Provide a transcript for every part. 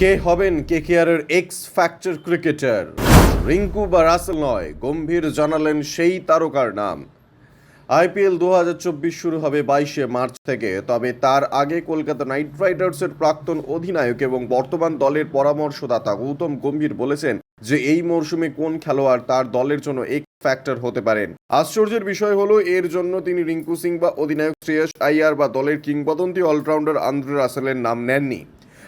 কে হবেন কে কেয়ারের x factor cricketer Rinku বা রাসেল নয়, গম্ভীর জানালেন সেই তারকার নাম। আইপিএল দু হাজার চব্বিশ শুরু হবে বাইশে মার্চ থেকে, তবে তার আগে কলকাতা নাইট রাইডার্সের প্রাক্তন অধিনায়ক এবং বর্তমান দলের পরামর্শদাতা গৌতম গম্ভীর বলেছেন যে এই মরশুমে কোন খেলোয়াড় তার দলের জন্য এক ফ্যাক্টর হতে পারেন। আশ্চর্যের বিষয় হলো, এর জন্য তিনি রিঙ্কু সিং বা অধিনায়ক শ্রেয়স আইয়ার বা দলের কিংবদন্তি অলরাউন্ডার আন্দ্রে রাসেলের নাম নেননি।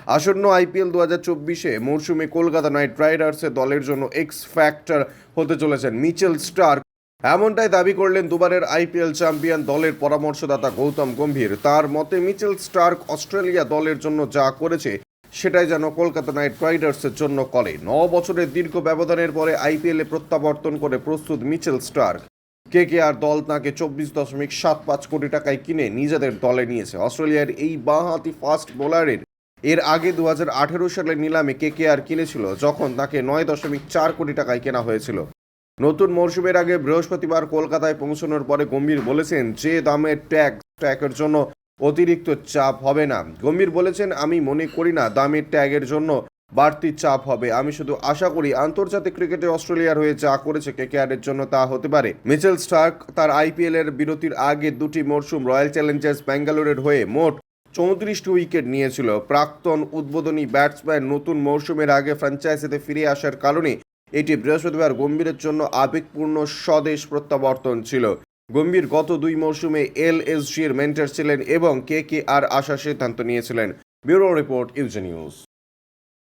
আসন্ন আইপিএল দু হাজার চব্বিশে মরশুমে কলকাতা নাইট রাইডার্সের দলের জন্য এক্স ফ্যাক্টর হতে চলেছেন মিচেল স্টার এমনটাই দাবি করলেন দুবারের আইপিএল চ্যাম্পিয়ন দলের পরামর্শদাতা গৌতম গম্ভীর। তার মতে, মিচেল স্টার্ক অস্ট্রেলিয়া দলের জন্য যা করেছে, সেটাই যেন কলকাতা নাইট রাইডার্সের জন্য করে। ন বছরের দীর্ঘ ব্যবধানের পরে আইপিএলে প্রত্যাবর্তন করে প্রস্তুত মিচেল স্টার্ক। কে কে আর দল তাঁকে চব্বিশ দশমিক সাত পাঁচ কোটি টাকায় কিনে নিজেদের দলে নিয়েছে। অস্ট্রেলিয়ার এই বাঁহাতি ফাস্ট বোলারের এর আগে দু হাজার আঠেরো সালের নিলামে কে কে আর কিনেছিল, যখন তাকে নয় দশমিক চার কোটি টাকায় কেনা হয়েছিল। নতুন মরশুমের আগে বৃহস্পতিবার কলকাতায় পৌঁছানোর পরে গম্ভীর বলেছেন যে দামের ট্যাগ, ট্যাগের জন্য অতিরিক্ত চাপ হবে না। গম্ভীর বলেছেন, আমি মনে করি না দামের ট্যাগের জন্য বাড়তি চাপ হবে। আমি শুধু আশা করি আন্তর্জাতিক ক্রিকেটে অস্ট্রেলিয়ার হয়ে যা করেছে কেকেআরের জন্য তা হতে পারে। মিচেল স্টার্ক তার আইপিএল এর বিরতির আগে দুটি মরশুম রয়্যাল চ্যালেঞ্জার্স ব্যাঙ্গালোরের হয়ে মোট চৌত্রিশটি উইকেট নিয়েছিল। প্রাক্তন উদ্বোধনী ব্যাটসম্যান নতুন মৌসুমের আগে ফ্র্যাঞ্চাইজিতে ফিরে আসার কারণে এটি বৃহস্পতিবার গম্ভীরের জন্য আবেগপূর্ণ স্বদেশ প্রত্যাবর্তন ছিল। গম্ভীর গত দুই মৌসুমে এল এস জির মেন্টার ছিলেন এবং কে কে আর আসার সিদ্ধান্ত নিয়েছিলেন। Bureau report UJ news.